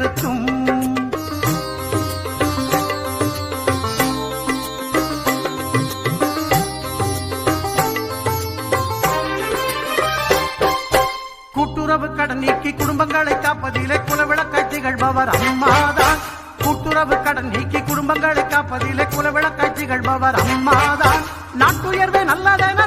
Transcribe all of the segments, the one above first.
இருக்கும். கூட்டுறவு கடன் நீக்கி குடும்பங்களை காப்பதிலே குலவிளக்காய் திகழ்பவர் அம்மாதான். கூட்டுறவு கடன் நீக்கி குடும்பங்களை காப்பதிலே குலவிளக்காய் திகழ்பவர் அம்மாதான். நாட்டுயர்வே நல்லதென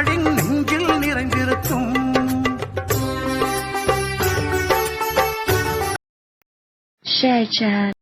நாளின் நெஞ்சில் நிறைந்திருக்கும் Share chat.